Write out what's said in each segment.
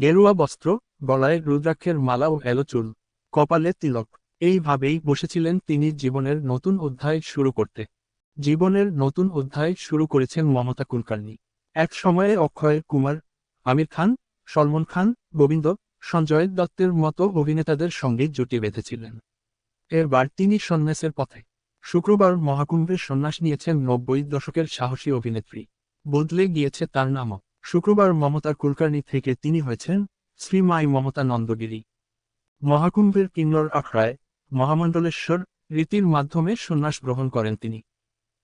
গেরুয়া বস্ত্র, গলায় রুদ্রাক্ষের মালা ও এলো চুল, কপালে তিলক। এইভাবেই বসেছিলেন তিনি জীবনের নতুন অধ্যায় শুরু করতে। জীবনের নতুন অধ্যায় শুরু করেছেন মমতা কুলকার্নি। এক সময়ে অক্ষয় কুমার, আমির খান, সলমন খান, গোবিন্দ, সঞ্জয় দত্তের মতো অভিনেতাদের সঙ্গে জুটি বেঁধেছিলেন। এরবার তিনি সন্ন্যাসের পথে। শুক্রবার মহাকুম্ভের সন্ন্যাস নিয়েছেন নব্বই দশকের সাহসী অভিনেত্রী। বদলে গিয়েছে তার নামও। শুক্রবার মমতার কুলকার্নি থেকে তিনি হয়েছেন শ্রীমাই মমতা নন্দগিরি। মহাকুম্ভের কিন্নর আখড়ায় মহামণ্ডলেশ্বর রীতির মাধ্যমে সন্ন্যাস গ্রহণ করেন তিনি।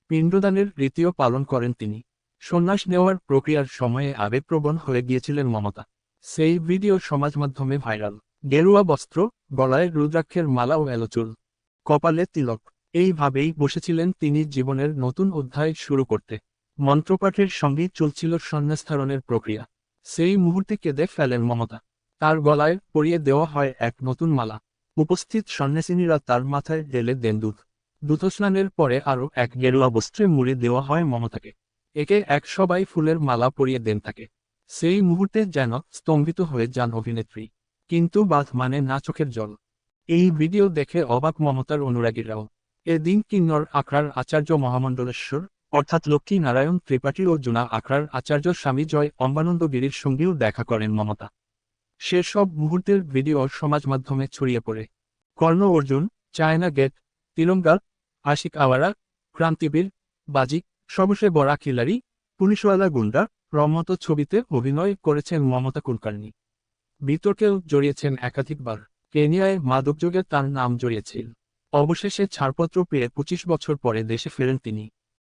পিণ্ডদানের রীতিও পালন করেন তিনি। সন্ন্যাস নেওয়ার প্রক্রিয়ার সময়ে আবেগপ্রবণ হয়ে গিয়েছিলেন মমতা। সেই ভিডিও সমাজ মাধ্যমে ভাইরাল। গেরুয়া বস্ত্র, গলায় রুদ্রাক্ষের মালা ও এলোচুল। কপালে তিলক। এইভাবেই বসেছিলেন তিনি জীবনের নতুন অধ্যায় শুরু করতে। মন্ত্রপাঠের সঙ্গে চলছিল সন্ন্যাসধারণের প্রক্রিয়া। সেই মুহূর্তে কেঁদে ফেলেন মমতা। তার গলায় পরিয়ে দেওয়া হয় এক নতুন মালা। উপস্থিত সন্ন্যাসিনীরা তার মাথায় ঢেলে দেন দুধ। দুধস্নানের পরে আরও এক গেরুয়া বস্ত্রে মুড়ে দেওয়া হয় মমতাকে। একে এক সবাই ফুলের মালা পরিয়ে দেন তাকে। সেই মুহূর্তে যেন স্তম্ভিত হয়ে যান অভিনেত্রী। কিন্তু বাধ মানে না চোখের জল। এই ভিডিও দেখে অবাক মমতার অনুরাগীরাও। এদিন কিন্নর আখড়ার আচার্য মহামণ্ডলেশ্বর অর্থাৎ লক্ষ্মী নারায়ণ, ত্রিপাঠী ও জুনা আখড়ার আচার্য স্বামী জয় অম্বানন্দ গিরির সঙ্গেও দেখা করেন মমতা। সেসব মুহূর্তের ভিডিও সমাজ মাধ্যমে ছড়িয়ে পড়ে। কর্ণ অর্জুন, চায়না গেট, তিরঙ্গা, আশিক আওয়ারা, ক্রান্তিবীর, বাজিক, সবসে বড়া খিলারি পুলিশওয়ালা গুন্ডা, রমত ছবিতে অভিনয় করেছেন মমতা কুলকার্নি। বিতর্কেও জড়িয়েছেন একাধিকবার। কেনিয়ায় মাদকযোগে তার নাম জড়িয়েছিল। অবশেষে ছাড়পত্র পেয়ে পঁচিশ বছর পরে দেশে ফেরেন তিনি।